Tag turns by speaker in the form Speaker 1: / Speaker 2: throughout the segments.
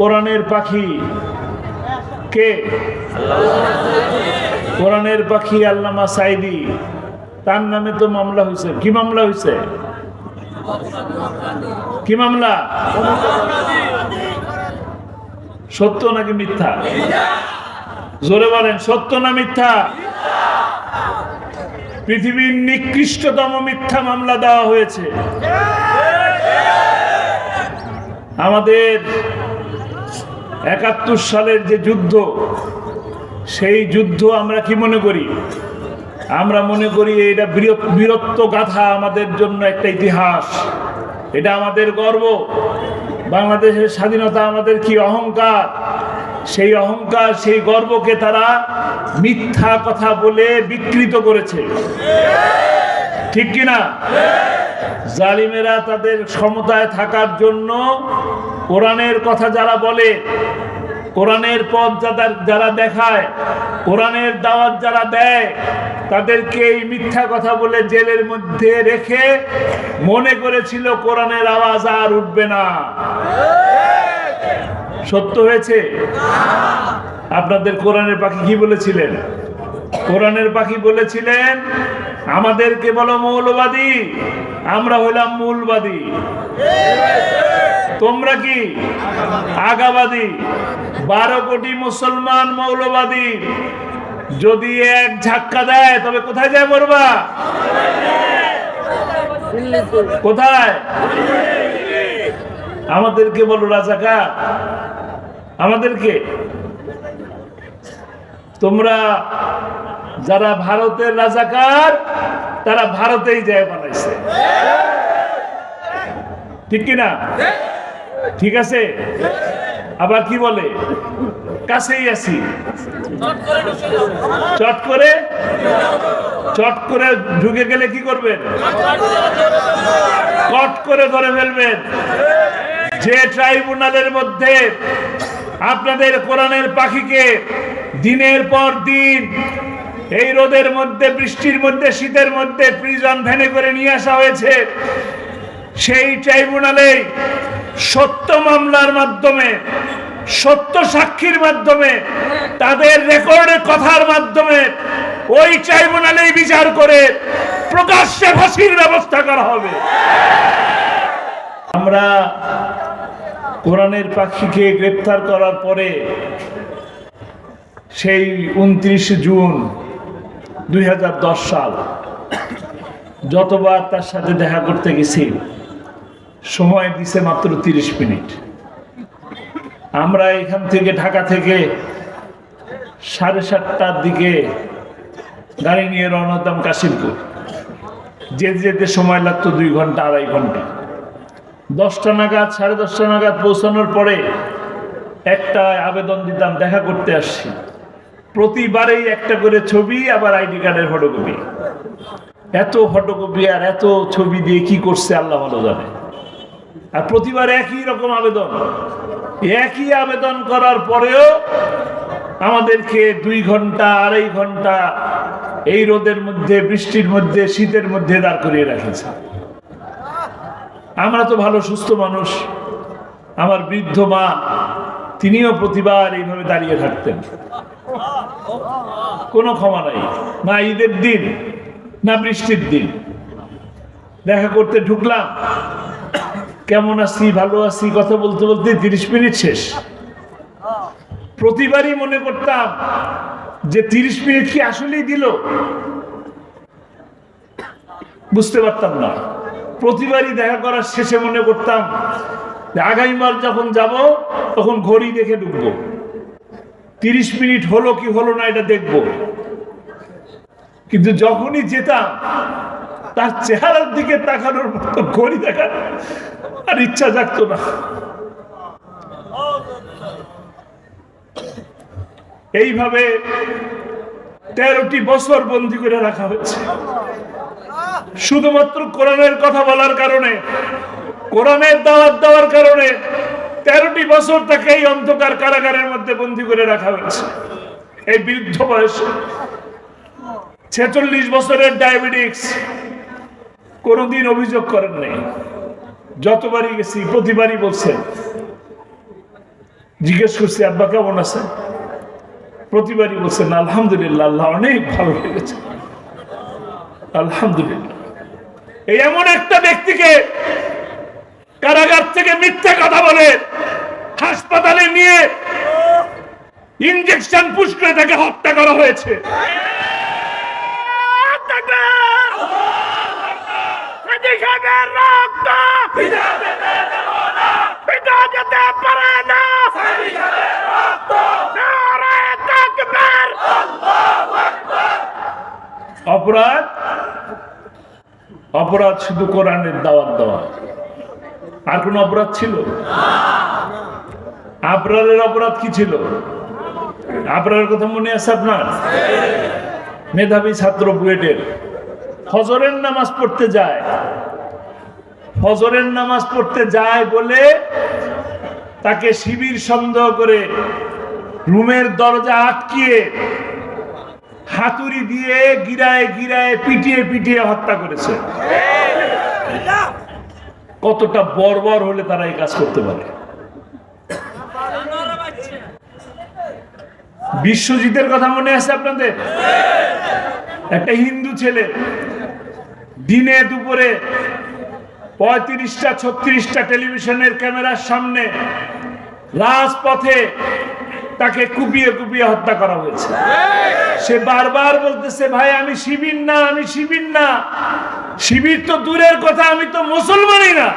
Speaker 1: কোরআনের পাখি কে? কোরআনের পাখি আল্লামা সাইদি। তার নামে তো মামলা হয়েছে কি মামলা হয়েছে কি মামলা? সত্য নাকি মিথ্যা? জোরে বলেন, সত্য না মিথ্যা? পৃথিবীর নিকৃষ্টতম মিথ্যা মামলা দেওয়া হয়েছে। আমাদের একাত্তর সালের যে যুদ্ধ, সেই যুদ্ধ আমরা কি মনে করি? আমরা মনে করি এটা বীরত- বীরত্ব গাথা আমাদের জন্য একটা ইতিহাস। এটা আমাদের গর্ব। বাংলাদেশের স্বাধীনতা আমাদের কি অহংকার? সেই অহংকার, সেই গর্বকে তারা মিথ্যা কথা বলে বিকৃত করেছে। ঠিক কিনা? জালিমেরা তাদের ক্ষমতায় থাকার জন্য কোরআনের কথা যারা বলে, কোরআনের পথ যারা দেখায়, কোরআনের দাওয়াত যারা দেয়, তাদেরকে এই মিথ্যা কথা বলে জেলের মধ্যে রেখে মনে করেছিল কোরআনের আওয়াজ আর উঠবে না। সত্য হয়েছে? আপনাদের কোরআনের পাখি কি বলেছিলেন? কোরআনের পাখি বলেছিলেন আমাদেরকে বলো মৌলবাদী, আমরা হইলাম মূলবাদী। তোমরা কি আগাবাদী? বারো কোটি মুসলমান মৌলবাদী। যদি এক ঝাক্কা দেয়, তবে কোথায় যায় মরবা? কোথায়? আমাদেরকে বলো রাজাকা আমাদেরকে। তোমরা যারা ভারতের রাজাকার, তারা ভারতেই যায় বানাইছে। ঠিক কিনা? ঠিক আছে? আবার কি বলে? কাছেই আছি। চট করে? চট করে ঢুকে গেলে কি করবেন? কট করে ধরে ফেলবেন। যে ট্রাইব্যুনালের মধ্যে আপনাদের কোরআনের পাখিকে দিনের পর দিন এই রোদের মধ্যে, বৃষ্টির মধ্যে, শীতের মধ্যে প্রিজন ভ্যানে করে নিয়ে আসা হয়েছে। সেই ট্রাইব্যুনালে সত্য মামলার মাধ্যমে, সত্য সাক্ষীর মাধ্যমে, তাদের রেকর্ডের কথার মাধ্যমে ওই ট্রাইব্যুনালেই বিচার করে প্রকাশ্যে ফাঁসির ব্যবস্থা করা হবে। আমরা কোরআনের পাখিকে গ্রেপ্তার করার পরে সেই উনত্রিশে জুন দুই হাজার দশ সাল যতবার তার সাথে দেখা করতে গেছি, সময় দিছে মাত্র তিরিশ মিনিট। আমরা এখান থেকে ঢাকা থেকে সাড়ে সাতটার দিকে গাড়ি নিয়ে রওনা হতাম কাশিমপুর। যেতে যেতে সময় লাগতো দুই ঘণ্টা, আড়াই ঘণ্টা। দশটা নাগাদ, সাড়ে দশটা নাগাদ পৌঁছানোর পরে একটা আবেদন দিতাম, দেখা করতে আসছি। প্রতিবারেই একটা করে ছবি, আবার আইডি কার্ডের ফটোকপি এত ফটোকপি আর এত ছবি দিয়ে কি করছে আল্লাহ ভালো জানে। আর প্রতিবার একই রকম আবেদন। একই আবেদন করার পরেও আমাদেরকে দুই ঘণ্টা, আড়াই ঘণ্টা এই রোদের মধ্যে, বৃষ্টির মধ্যে, শীতের মধ্যে দাঁড় করিয়ে রেখেছে। আমরা তো ভালো, সুস্থ মানুষ। আমার বৃদ্ধ মা, তিনিও প্রতিবার এইভাবে দাঁড়িয়ে থাকতেন। কোনো ক্ষমা নাই। না ঈদের দিন, না বৃষ্টির দিন। দেখা করতে ঢুকলাম। কেমন আছি, ভালো আছি, কথা বলতে বলতে তিরিশ মিনিট শেষ। প্রতিবারই মনে করতাম যে তিরিশ মিনিট কি আসলেই দিল। বুঝতে পারতাম না। প্রতিবারই দেখা করার শেষে মনে করতাম যে আগামীবার যখন যাব, তখন ঘড়ি দেখে ঢুকবো। তিরিশ মিনিট হলো কি হলো না এটা দেখব। কিন্তু যখনই যেতাম, তার চেহারার দিকে তাকানোর মতো ঘড়ি দেখার আর ইচ্ছা জাগতো না। এইভাবে তেরোটি বছর বন্দি করে রাখা হয়েছে। শুধুমাত্র কোরআনের কথা বলার কারণে, কোরআনের দাওয়াত দেওয়ার কারণে তেরোটি বছর তাকে এই অন্ধকার কারাগারের মধ্যে বন্দি করে রাখা হয়েছে। এই বৃদ্ধ বয়সে। ছেচল্লিশ বছরের ডায়াবেটিক্স। কোনোদিন অভিযোগ করেন নাই। যতবারই গেছি, প্রতিবারই বলছেন। জিজ্ঞেস করছি, আব্বা, কেমন আছে প্রতিবারই বলছেন, আলহামদুলিল্লাহ, আল্লাহ অনেক ভালো লেগেছে আলহামদুলিল্লাহ। এই এমন একটা ব্যক্তিকে কারাগার থেকে মিথ্যা কথা বলে হাসপাতালে নিয়ে ইঞ্জেকশন পুশ করে তাকে হত্যা করা হয়েছে। অপরাধ? অপরাধ শুধু কোরআনের দাওয়াত দেওয়া আর কোন অপরাধ ছিল? আবরারের অপরাধ কি ছিল? আবরারের কথা মনে আছে আপনার? মেধাবী ছাত্র বুয়েটের। ফজরের নামাজ পড়তে যায়। ফজরের নামাজ পড়তে যায় বলে তাকে শিবির সন্দেহ করে রুমের দরজা আটকিয়ে হাতুড়ি দিয়ে গিরায় গিরায় পিটিয়ে পিটিয়ে হত্যা করেছে। কতটা বর্বর হলে তারা এই কাজ করতে পারে? বিশ্বজিতের কথা মনে আছে আপনাদের? একটা হিন্দু ছেলে, দিনে দুপুরে পঁয়ত্রিশটা, ছত্রিশটা টেলিভিশনের ক্যামেরার সামনে রাজপথে তাকে কুপিয়ে কুপিয়ে হত্যা করা হয়েছে। সে বারবার বলতেছে, ভাই, আমি শিবির না, আমি শিবির না। শিবির তো দূরের কথা, আমি তো মুসলমানই না।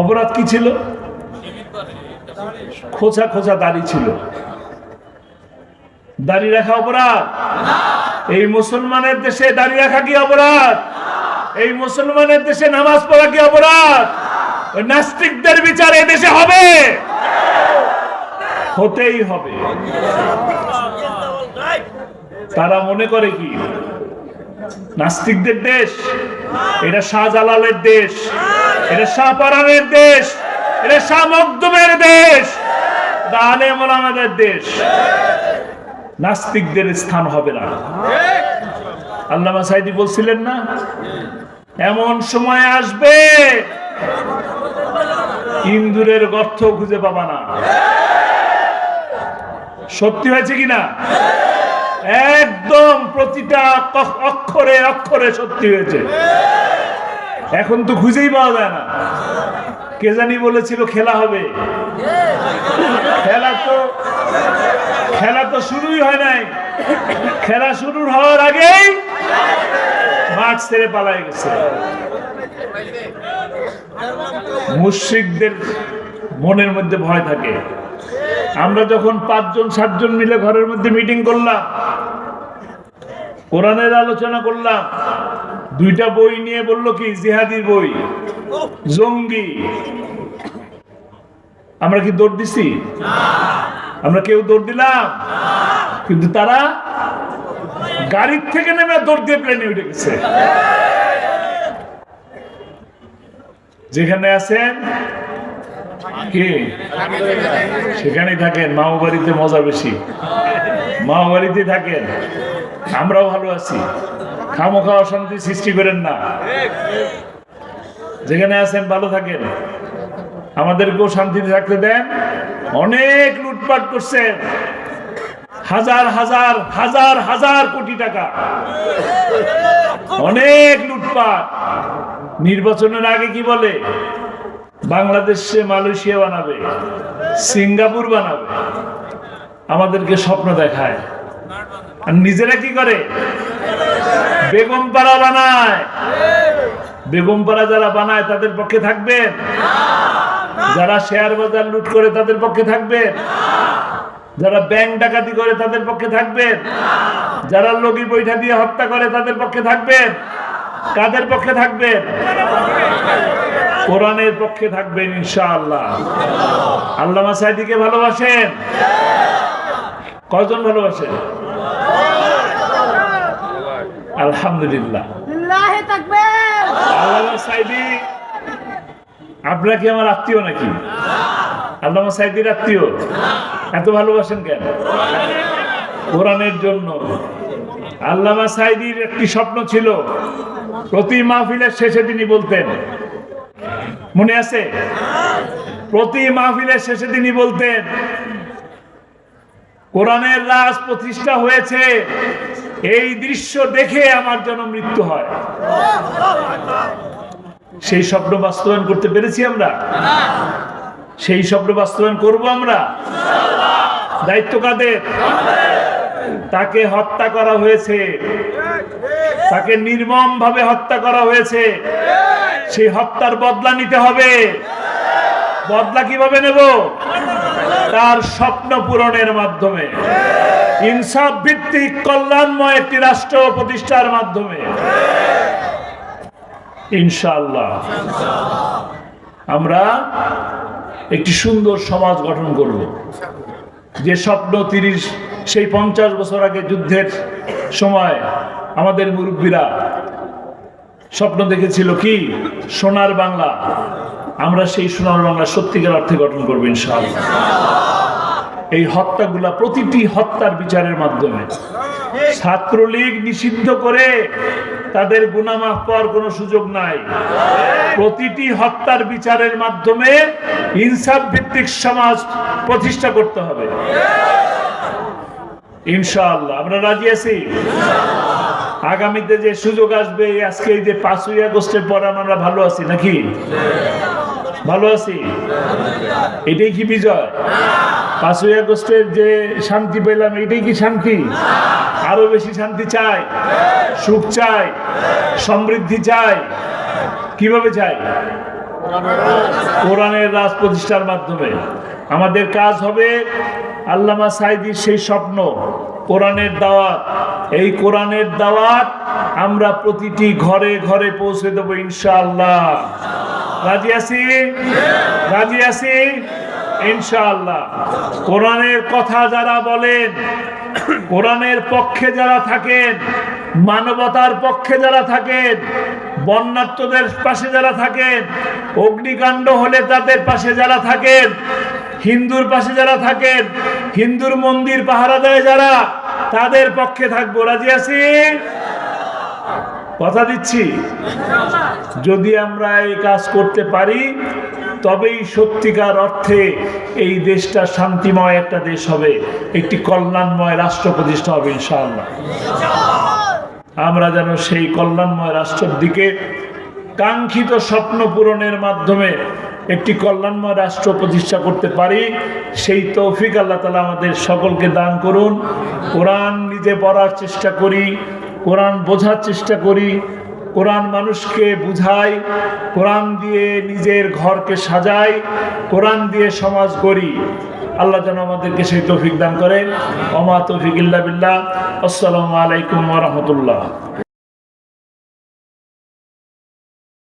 Speaker 1: অপরাধ কি ছিল? খোঁচা খোঁচা দাড়ি ছিল। দাড়ি রাখা অপরাধ। এই মুসলমানের দেশে দাড়ি রাখা কি অপরাধ? এই মুসলমানের দেশে নামাজ পড়া কি অপরাধ? নাস্তিকদের বিচার এই দেশে হবে। হতেই হবে। তারা মনে করে কি? নাস্তিকদের দেশ, এটা শাহজালালের দেশ, এটা শাহপারানের দেশ, এটা শাহ মকদুমের দেশ, এটা আলেম ওলামাদের দেশ। নাস্তিকদের স্থান হবে না। আল্লামা সাইদি বলছিলেন না, এমন সময় আসবে, ইন্দুরের গর্থ খুঁজে পাবা না। সত্যি হয়েছে কিনা? একদম প্রতিটা অক্ষরে অক্ষরে সত্যি হয়েছে। এখন তো খুঁজেই পাওয়া যায় না। কে জানি বলেছিল খেলা হবে। খেলা তো খেলা তো শুরুই হয় নাই। খেলা শুরু হওয়ার আগেই মাঠ ছেড়ে পালায় গেছে। মুশ্রিকদের মনের মধ্যে ভয় থাকে। আমরা যখন পাঁচজন, সাতজন মিলে ঘরের মধ্যে মিটিং করলাম, কোরআনের আলোচনা করলাম, দুইটা বই নিয়ে বলল কি জিহাদির বই, জঙ্গি। আমরা কি দৌড় দিছি? আমরা কেউ দৌড় দিলাম? কিন্তু তারা গাড়ির থেকে নেমে দৌড় দিয়ে প্লেনে উঠে গেছে। যেখানে আছেন কি? সেখানেই থাকেন মাও বাড়িতে মজা বেশি। মাও বাড়িতে থাকেন। আমরাও ভালো আছি। খামোখা অশান্তি সৃষ্টি করেন না। যেখানে আছেন, ভালো থাকেন। আমাদেরকেও শান্তিতে থাকতে দেন। অনেক লুটপাট করছেন। হাজার হাজার হাজার হাজার কোটি টাকা। অনেক লুটপাট। নির্বাচনের আগে কি বলে? বাংলাদেশে মালয়েশিয়া বানাবে, সিঙ্গাপুর বানাবে, আমাদেরকে স্বপ্ন দেখায়। আর নিজেরা কি করে? বেগমপাড়া বানায়। বেগমপাড়া যারা বানায়, তাদের পক্ষে থাকবেন? যারা শেয়ার বাজার লুট করে, তাদের পক্ষে থাকবেন? যারা ব্যাংক ডাকাতি করে, তাদের পক্ষে থাকবেন? যারা লগি বৈঠা দিয়ে হত্যা করে, তাদের পক্ষে থাকবেন? কাদের পক্ষে থাকবেন? কোরআনের পক্ষে থাকবেন ইনশাআল্লাহ। আল্লামা সাইদিকে ভালোবাসেন? কয়জন ভালোবাসেন? আলহামদুলিল্লাহ।
Speaker 2: লিল্লাহি
Speaker 1: আল্লামা সাইদি আপনারা কি আমার আত্মীয় নাকি? আল্লামা সাইদির আত্মীয়? এত ভালোবাসেন কেন? কোরআনের জন্য। আল্লামা সাইদির একটি স্বপ্ন ছিল প্রতি মাহফিলের শেষে তিনি বলতেন মনে আছে? প্রতি মাহফিলের শেষে তিনি বলতেন, কোরআনের রাজ প্রতিষ্ঠা হয়েছে। এই দৃশ্য দেখে আমার যেন মৃত্যু হয়। সেই স্বপ্ন বাস্তবায়ন করতে পেরেছি আমরা? সেই স্বপ্ন বাস্তবায়ন করব আমরা? দায়িত্ব কাদের? তাকে হত্যা করা হয়েছে। তাকে নির্মম ভাবে হত্যা করা হয়েছে। সেই হত্যার বদলা নিতে হবে। বদলা কীভাবে নেব? তার স্বপ্ন পূরণের মাধ্যমে। ইনসাফ ভিত্তিক কল্যাণময় একটি রাষ্ট্র প্রতিষ্ঠার মাধ্যমে। ইনশাআল্লাহ। আমরা একটি সুন্দর সমাজ গঠন করব। যে স্বপ্ন তিরিশ, সেই পঞ্চাশ বছর আগে যুদ্ধের সময় আমাদের মুরব্বীরা স্বপ্ন দেখেছিল কি? সোনার বাংলা। আমরা সেই সোনার বাংলা সত্যিকার অর্থে গঠন করব ইনশাআল্লাহ। এই হত্যাগুলা প্রতিটি হত্যার বিচারের মাধ্যমে। ছাত্রলীগ নিষিদ্ধ করে তাদের গুনামাফ পাওয়ার কোনো সুযোগ নাই। প্রতিটি হত্যার বিচারের মাধ্যমে ইনসাফ ভিত্তিক সমাজ প্রতিষ্ঠা করতে হবে। ইনশাআল্লাহ। আমরা রাজি আছি? আগামীতে যে সুযোগ আসবে আজকে এই যে পাঁচই আগস্টের পর আমরা ভালো আছি নাকি? ভালো আছি? এটাই কি বিজয়? পাঁচই আগস্টের যে শান্তি পেলাম, এটাই কি শান্তি? আরও বেশি শান্তি চাই, সুখ চাই, সমৃদ্ধি চাই। কীভাবে চাই? কোরআনের রাজ প্রতিষ্ঠার মাধ্যমে। আমাদের কাজ হবে আল্লামা সাইদির সেই স্বপ্ন। কোরআনের দাওয়াত। এই কোরআনের দাওয়াত আমরা প্রতিটি ঘরে ঘরে পৌঁছে দেবো ইনশাআল্লাহ। রাজি আছি? রাজি আছি? ইনশাআল্লাহ। কোরআনের কথা যারা বলেন, কোরআনের পক্ষে যারা থাকেন, মানবতার পক্ষে যারা থাকেন বন্যার্থদের পাশে যারা থাকেন, অগ্নিকাণ্ড হলে তাদের পাশে যারা থাকেন, হিন্দুর পাশে যারা থাকেন, হিন্দুর মন্দির পাহারা দেয় যারা তাদের পক্ষে থাকব, রাজি আছি? কথা দিচ্ছি। যদি আমরা এই কাজ করতে পারি, তবেই সত্যিকার অর্থে এই দেশটা শান্তিময় একটা দেশ হবে, একটি কল্যাণময় রাষ্ট্র প্রতিষ্ঠা হবে, ইনশাআল্লাহ। আমরা যেন সেই কল্যাণময় রাষ্ট্রের দিকে কাঙ্ক্ষিত স্বপ্ন পূরণের মাধ্যমে একটি কল্যাণময় রাষ্ট্র প্রতিষ্ঠা করতে পারি, সেই তৌফিক আল্লাহ তালা আমাদের সকলকে দান করুন। কোরআন নিজে পড়ার চেষ্টা করি, কোরআন বোঝার চেষ্টা করি, কোরআন মানুষকে বুঝাই, কোরআন দিয়ে নিজের ঘরকে সাজাই, কোরআন দিয়ে সমাজ গড়ি। আল্লাহ যেন আমাদেরকে সেই তৌফিক দান করেন। অমা তৌফিক ইল্লা বিল্লাহ। আসসালামু আলাইকুম রহমতুল্লাহ।